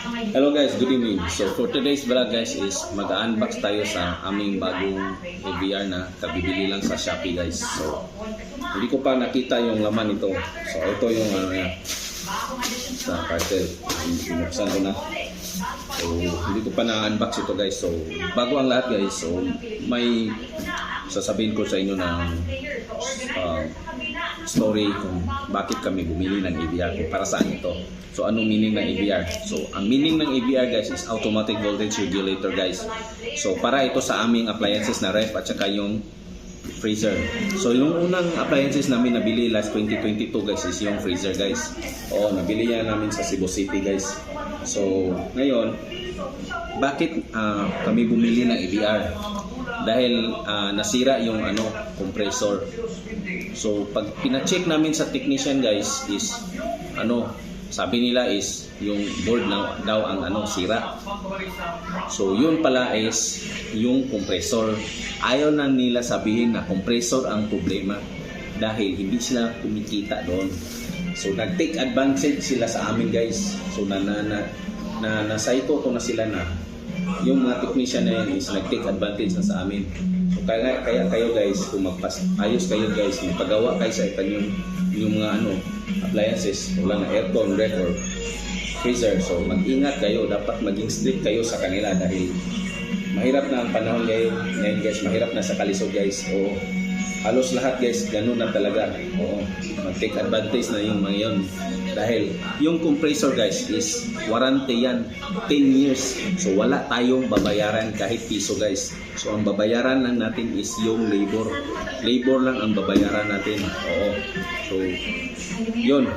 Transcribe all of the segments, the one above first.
Hello guys, good evening. So for today's vlog guys is mag-unbox tayo sa aming bagong AVR na kabibili lang sa Shopee guys. So hindi ko pa nakita yung laman nito. So ito yung ano yan sa parcel. Binuksan ko na. So hindi ko pa na-unbox ito guys. So bago ang lahat guys, so may sasabihin ko sa inyo ng uh, story kung bakit kami bumili ng AVR kung para saan ito. So anong meaning ng AVR? So ang meaning ng AVR guys is automatic voltage regulator guys. So para ito sa aming appliances na ref at saka yung freezer. So yung unang appliances namin nabili last 2022 guys is yung freezer guys. Oo, nabili yan namin sa Cebu City guys. So ngayon, bakit ah, kami bumili ng AVR? Dahil ah, nasira yung ano, compressor. So pag pina-check namin sa technician guys is ano, sabi nila is yung board na daw ang ano sira. So yun pala is yung compressor. Ayaw na nila sabihin na compressor ang problema dahil hindi sila kumikita doon. So nag-take advantage sila sa amin guys. So na na na, na nasaito ko na sila na yung mga technician na yan is nag-take advantage na sa amin. Kaya, kaya kayo guys, kung magpas ayos kayo guys, magpagawa kayo sa inyong yung mga ano, appliances, wala na aircon, ref, or freezer. So mag-ingat kayo, dapat maging strict kayo sa kanila dahil mahirap na ang panahon ngayon, guys, mahirap na sa kalisod guys. O halos lahat guys, ganun na talaga. Oo, mag-take advantage na yung mga yun. Dahil yung compressor guys is warranty yan 10 years. So wala tayong babayaran kahit piso guys. So ang babayaran lang natin is yung labor. Labor lang ang babayaran natin. Oo. So yun.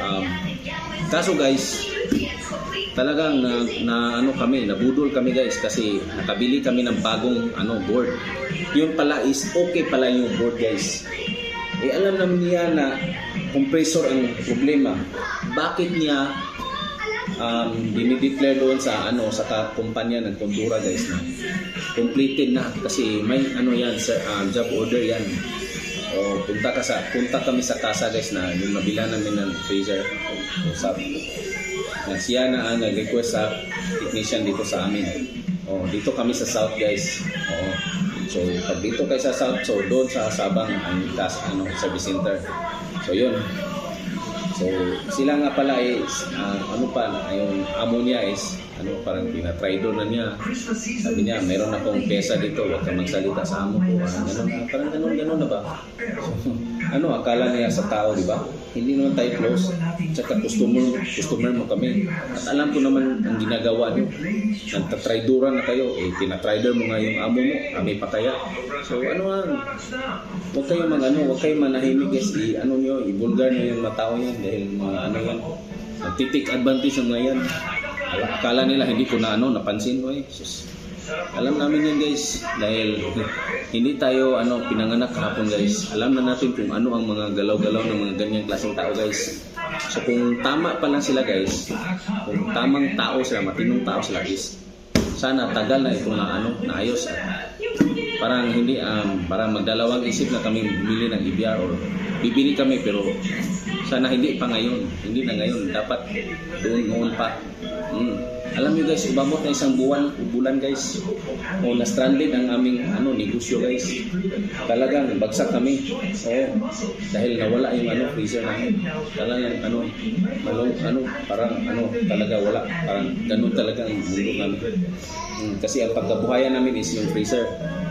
Um, kaso guys, talagang na, na ano kami, nabudol kami guys kasi nakabili kami ng bagong ano board. Yun pala is okay pala yung board guys. Eh alam naman niya na compressor ang problema. Bakit niya um, dinideclare doon sa ano sa ka- kumpanya ng Kondura guys na completed na kasi may ano yan sir, um, job order yan. O punta ka sa punta kami sa kasa guys na yung nabila namin ng freezer. So, sabi na siya na ang nag-request sa technician dito sa amin. Oh, dito kami sa South guys. Oo. So, pag dito kayo sa South, so doon sa Sabang ang tas ano service center. So, yun. So, sila nga pala is ah, ano pa, yung amo niya is ano parang tinatridor na niya. Sabi niya, meron akong pesa dito, huwag kang magsalita sa amo ko. Parang ganun, parang ganun, ganun na ba? ano, akala niya sa tao, di ba? Hindi naman tayo close. Tsaka customer, customer mo kami. At alam ko naman ang ginagawa niyo. Nagtatridoran na kayo. Eh, tinatrider mo nga yung amo mo. Kami pa kaya. So, ano nga, huwag kayo mag ano, huwag kayo manahimik guys. I, ano nyo, ibulgar nyo yung mga tao yan. Dahil mga ano yan. Nagtitik advantage yung mga yan. Akala nila hindi ko na ano, napansin ko eh. Sus. Alam namin yan guys dahil hindi tayo ano pinanganak kahapon guys. Alam na natin kung ano ang mga galaw-galaw ng mga ganyang klaseng tao guys. So kung tama pa lang sila guys, kung tamang tao sila, matinong tao sila is sana tagal na ito na ano, naayos at parang hindi um, parang magdalawang isip na kami bumili ng EBR or bibili kami pero sana hindi pa ngayon. Hindi na ngayon. Dapat doon noon pa. Mm. alam niyo guys umabot na isang buwan bulan guys. O na stranded ang aming ano negosyo guys. Talagang bagsak kami. Oo dahil nawala yung ano freezer namin. Talagang ano malong ano parang ano talaga wala. Parang ganun talaga ang mundo namin. Mm, kasi ang pagkabuhayan namin is yung freezer. Oh,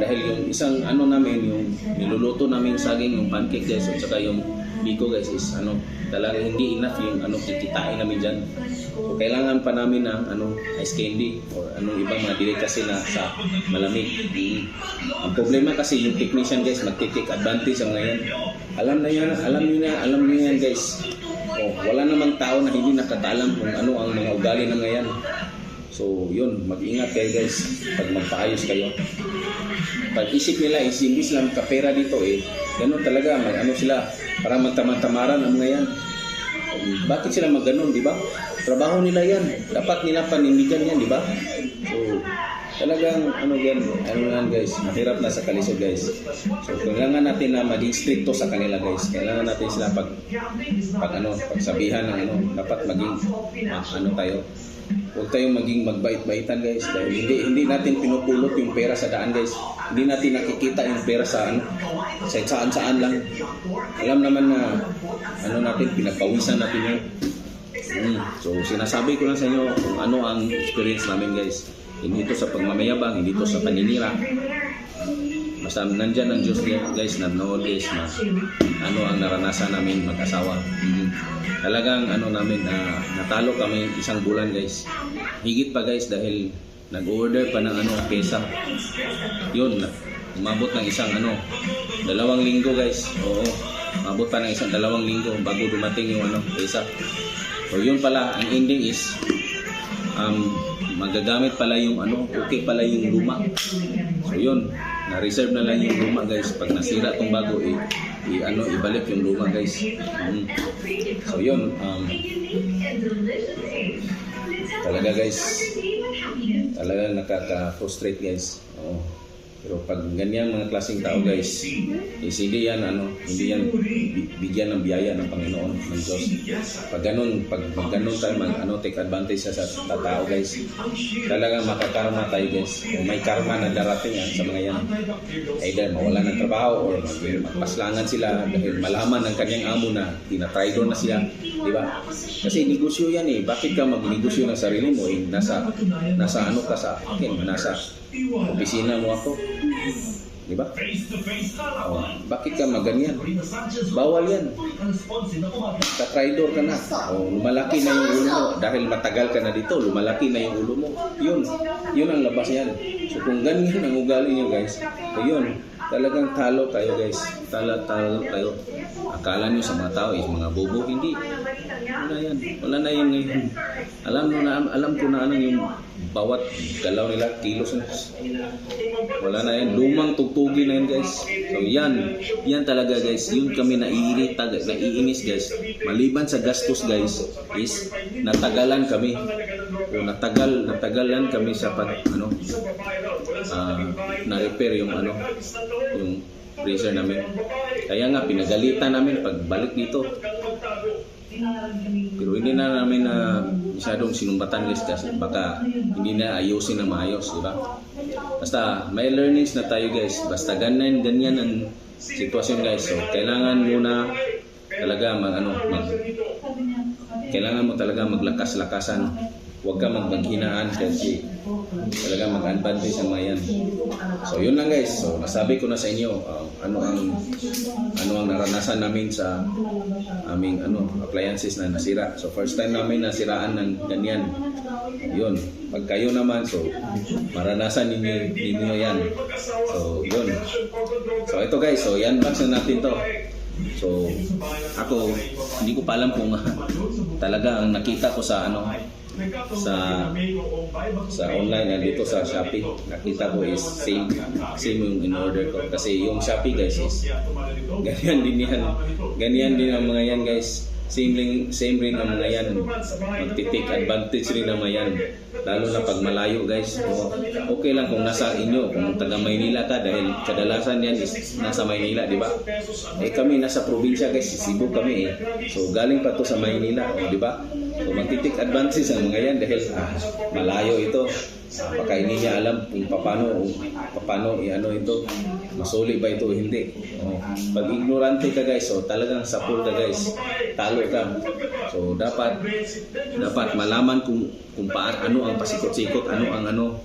dahil yung isang ano namin, yung niluluto namin saging, yung pancake guys, at saka yung biko guys is ano, talagang hindi enough yung ano kikitain namin dyan. So, kailangan pa namin ng ano, ice candy or anong ibang mga delicacy na sa malamig. Mm. Ang problema kasi yung technician guys, magti-take advantage ang ngayon. Alam na yan, alam niyo na, alam niyo yan guys. Oh, wala namang tao na hindi nakakaalam kung ano ang mga ugali ng ngayon. So, yun, mag-ingat kayo guys pag magpaayos kayo pag isip nila is imbis lang kapera dito eh ganun talaga mag ano sila para magtamad-tamaran ang mga yan bakit sila mag ganun di ba trabaho nila yan dapat nila panindigan yan di ba so talagang ano yan, ano yan guys, mahirap na sa kalisod guys. So kailangan natin na maging stricto sa kanila guys. Kailangan natin sila pag pag ano, pagsabihan ng ano, dapat maging ano tayo. Huwag tayong maging magbait-baitan guys dahil hindi hindi natin pinupulot yung pera sa daan guys. Hindi natin nakikita yung pera sa ano sa saan-saan lang. Alam naman na ano natin pinagpawisan natin yun. Mm. So sinasabi ko lang sa inyo kung ano ang experience namin guys. Hindi ito sa pagmamayabang, hindi ito sa paninira. Basta nandyan ang Diyos guys, nanonood guys na ano ang naranasan namin mag-asawa. Mm. Talagang ano namin, na natalo kami isang bulan guys. Higit pa guys dahil nag-order pa ng ano, pesa. Yun, umabot ng isang ano, dalawang linggo guys. Oo, umabot pa ng isang dalawang linggo bago dumating yung ano, pesa. So yun pala, ang ending is um, magagamit pala yung ano, okay pala yung luma. So yun, na-reserve na lang yung luma guys. Pag nasira tong bago, i, i- ano, ibalik yung luma guys. Mm. So yun, um, talaga guys, talaga nakaka-frustrate guys. Oo. Pero pag ganyan mga klaseng tao guys, is hindi yan ano, hindi yan bi- bigyan ng biyaya ng Panginoon ng Diyos. Pag ganun, pag, pag ganun tayo mag ano, take advantage sa, sa tao guys, talagang makakarma tayo guys. Kung may karma na darating yan sa mga yan, either mawala ng trabaho or mag- magpaslangan sila dahil malaman ng kanyang amo na tinatraido na siya, di ba? Kasi negosyo yan eh. Bakit ka magnegosyo ng sarili mo eh? Nasa, nasa ano ka sa akin, nasa opisina mo ako. Di ba? Oh, bakit ka maganyan? Bawal yan. Ka-tridor ka na. Oh, lumalaki na yung ulo mo. Dahil matagal ka na dito, lumalaki na yung ulo mo. Yun. Yun ang labas yan. So kung ganyan ang ugali nyo guys, so yun. Talagang talo kayo guys. Talo, talo kayo. Akala nyo sa mga tao is mga bobo. Hindi. Wala yan. Wala na yan ngayon. Alam mo na, alam ko na ano yung bawat galaw nila, kilos na. Wala na yan. Lumang tugtugi na yan guys. So yan. Yan talaga guys. Yun kami naiirita, naiinis guys. Maliban sa gastos guys, is natagalan kami. O natagal, natagalan kami sa pag, ano, ah, na-repair yung ano, yung freezer namin. Kaya nga, pinagalitan namin pagbalik dito. Pero hindi na namin na masyadong sinumbatan guys kasi baka hindi na ayusin na maayos, di ba? Basta may learnings na tayo guys. Basta ganyan, ganyan ang sitwasyon guys. So, kailangan muna talaga mag ano, mag, kailangan mo talaga maglakas-lakasan. Huwag ka magbaghinaan kasi talaga mag-advantage ang mga yan. So yun lang guys. So nasabi ko na sa inyo um, ano ang ano ang naranasan namin sa aming ano appliances na nasira. So first time namin nasiraan ng ganyan. Yun. Pag kayo naman so maranasan ninyo ninyo yan. So yun. So ito guys, so yan box na natin to. So ako hindi ko pa alam kung talaga ang nakita ko sa ano sa sa online na dito sa Shopee. Nakita ko is same same yung in order ko. Kasi yung Shopee guys is ganyan din yan. Ganyan din ang mga yan guys. Same rin same rin ang mga yan. Magti-take advantage rin ang mga yan. Lalo na pag malayo guys. Okay lang kung nasa inyo kung taga Maynila ka dahil kadalasan yan is nasa Maynila di ba? Eh kami nasa probinsya guys. Cebu kami eh. So galing pa to sa Maynila di ba So magtitik advances ang mga yan dahil ah, malayo ito. Baka hindi niya alam kung paano, paano i-ano ito, masuli ba ito hindi. Oh, pag ignorante ka guys, so talagang sapul ka guys, talo ka. So dapat dapat malaman kung kung paan ano ang pasikot-sikot, ano ang ano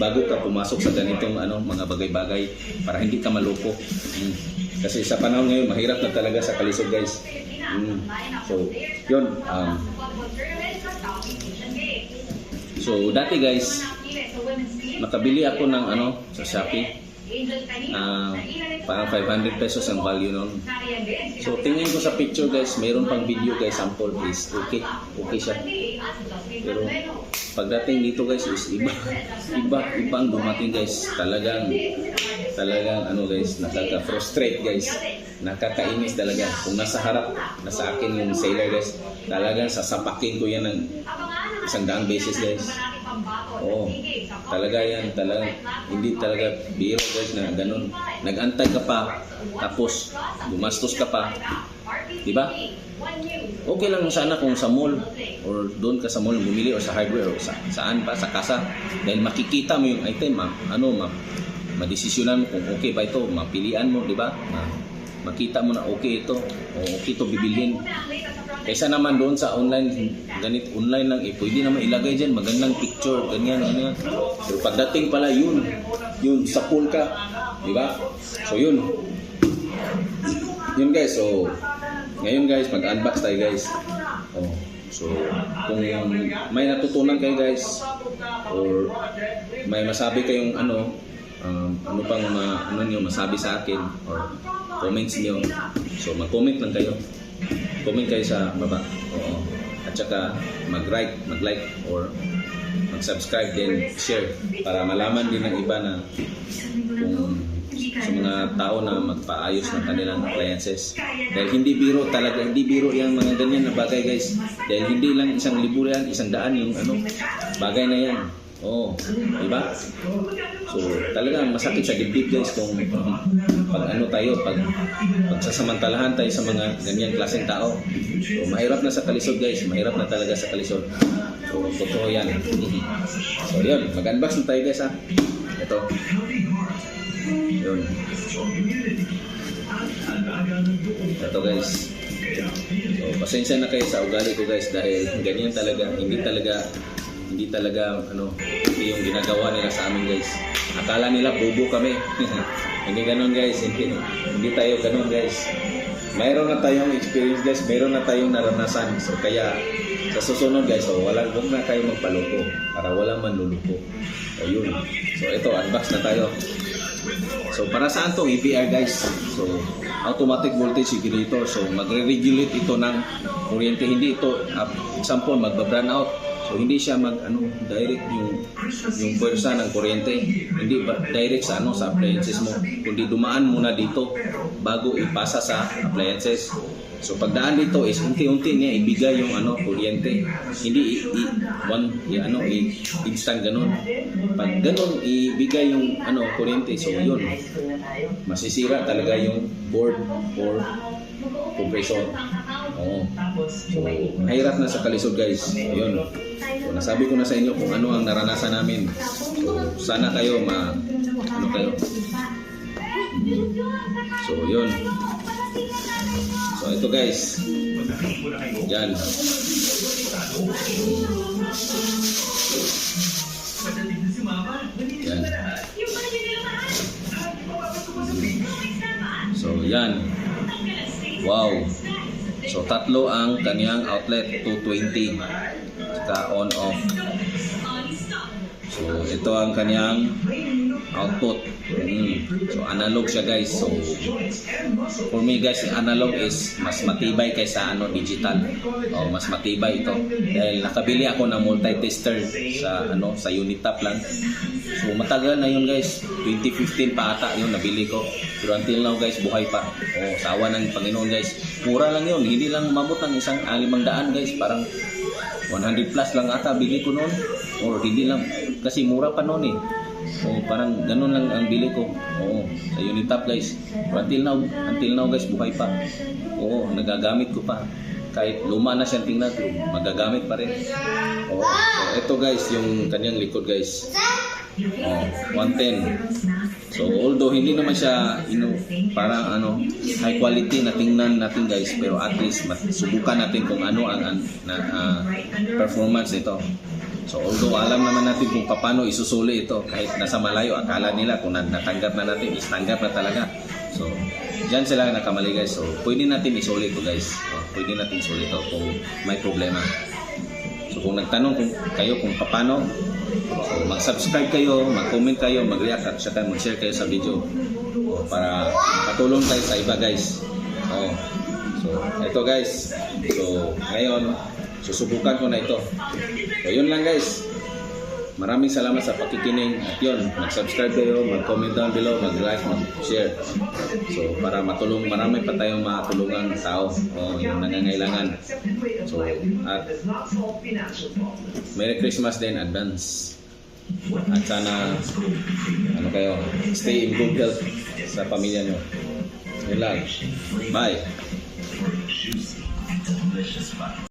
bago ka pumasok sa ganitong ano mga bagay-bagay para hindi ka maloko. Mm. Kasi sa panahon ngayon mahirap na talaga sa kalisod guys. Mm. So, yun um, So dati guys, nakabili ako ng ano sa Shopee. Ah, parang 500 pesos ang value nun. So tingin ko sa picture guys, mayroon pang video guys, sample please. Okay, okay siya. Pero pagdating dito guys is iba, iba, iba ang dumating guys. Talagang, talagang ano guys, nakaka-frustrate guys. Nakakainis talaga. Kung nasa harap, nasa akin yung sailor guys, talagang sasapakin ko yan ng isang daang beses guys. Oo. Talaga yan, talaga. Hindi talaga biro guys na ganun. Nag-antay ka pa, tapos gumastos ka pa. Di ba? Okay lang sana kung sa mall or doon ka sa mall bumili o sa hardware o sa, saan pa, sa kasa. Dahil makikita mo yung item, ma, ano, ma, madesisyonan mo kung okay ba ito, mapilian mo, di ba? Makita mo na okay ito, o okay ito bibilhin. Kaysa naman doon sa online, ganit online lang, eh, pwede naman ilagay dyan, magandang picture, ganyan, ganyan. Pero pagdating pala yun, yun, sa pool ka, di ba? So yun. Yun guys, so ngayon guys, mag-unbox tayo guys. Oh, so kung may natutunan kayo guys, or may masabi kayong ano, um, ano pang ma, ano niyo masabi sa akin, or comments niyo, so mag-comment lang kayo. Comment kayo sa baba. Oo. At saka mag-like, mag-like or mag-subscribe din, share para malaman din ng iba na kung sa mga tao na magpaayos ng kanilang appliances. Dahil hindi biro talaga, hindi biro yung mga ganyan na bagay guys. Dahil hindi lang isang libo yan, isang daan yung ano, bagay na yan. Oo, di ba? So, talaga masakit sa dibdib guys kung pag ano tayo, pag pagsasamantalahan tayo sa mga ganyan klaseng tao. So, mahirap na sa kalisod guys, mahirap na talaga sa kalisod. So, totoo yan. so, yun, mag-unbox na tayo guys ha. Ito. Yun. Ito guys. So, pasensya na kayo sa ugali ko guys dahil ganyan talaga, hindi talaga hindi talaga ano, hindi yung ginagawa nila sa amin guys. Akala nila bobo kami. hindi ganun guys, hindi, hindi tayo ganun guys. Mayroon na tayong experience guys, mayroon na tayong naranasan. So kaya sa susunod guys, so wala huwag na kayo magpaloko para walang manluluko. So yun. So ito, unbox na tayo. So para saan to EPR guys? So automatic voltage regulator. So magre-regulate ito ng kuryente. Hindi ito, example, magba-burn out. So hindi siya mag ano direct yung yung pwersa ng kuryente. Hindi ba direct sa ano sa appliances mo. Kundi dumaan muna dito bago ipasa sa appliances. So pagdaan dito is unti-unti niya ibigay yung ano kuryente. Hindi i, i one i, ano i, instant ganun. Pag ganun ibigay yung ano kuryente so yun masisira talaga yung board or compressor. Oo. So, mahirap na sa kalisod guys. Ayun. So, nasabi ko na sa inyo kung ano ang naranasan namin. So, sana kayo ma ano kayo. Mm. So, yun. So, ito guys. Yan. Yan. So, yan. Wow. So, tatlo ang kaniyang outlet, 220. Saka on off. So, ito ang kaniyang output. Mm. So, analog siya guys. So, for me guys, analog is mas matibay kaysa ano digital. Oh, mas matibay ito. Dahil nakabili ako ng multi-tester sa ano sa Unitap lang. So, matagal na yun guys. 2015 pa ata yun nabili ko. Pero until now guys, buhay pa. Oh, sa awa ng Panginoon guys. Mura lang yun. Hindi lang umabot ng isang alimang daan guys. Parang 100 plus lang ata bili ko noon. Or hindi lang. Kasi mura pa noon eh. Oh, parang ganun lang ang bili ko. Oo, sa Unitap guys. Pero until now, until now guys, buhay pa. Oo, nagagamit ko pa. Kahit luma na siyang tingnan, magagamit pa rin. Oo. So, ito guys, yung kanyang likod guys. Oh, 110. So, although hindi naman siya ino, parang ano, high quality na tingnan natin guys, pero at least subukan natin kung ano ang an, na, ah, performance nito. So, although alam naman natin kung paano isusuli ito, kahit nasa malayo, akala nila kung na- natanggap na natin, is tanggap na talaga. So, dyan sila nakamali guys. So, pwede natin isuli ito guys. Oh, pwede natin isuli ito kung may problema. So, kung nagtanong kung kayo kung paano, so, mag-subscribe kayo, mag-comment kayo, mag-react at saka mag-share kayo sa video O, para patulong kayo sa iba guys. So, ito guys. So, ngayon, susubukan ko na ito. So, yun lang guys. maraming salamat sa pakikinig at yun, mag-subscribe kayo, mag-comment down below, mag-like, mag-share. So, para matulong, marami pa tayong matulungan tao o yung nangangailangan. So, at Merry Christmas din advance. At sana ano kayo, stay in good health sa pamilya nyo. Yun lang. Bye.